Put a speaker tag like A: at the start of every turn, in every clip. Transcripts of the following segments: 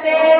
A: até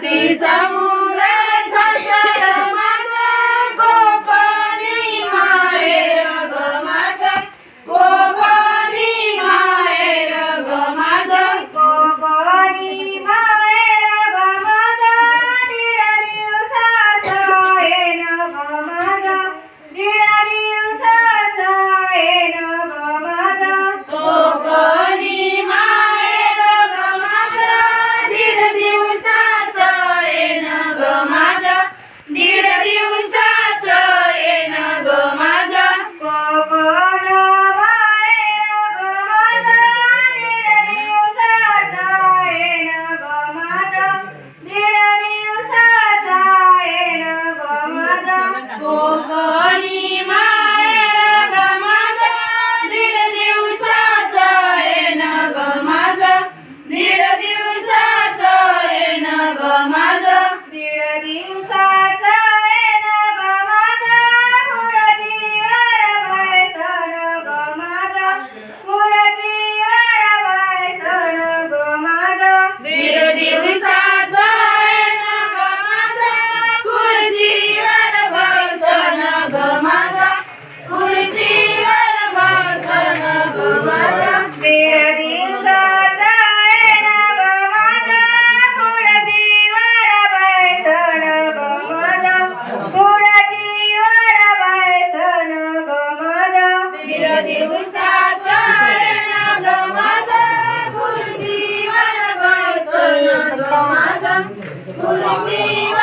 A: Sati సమూ Good evening.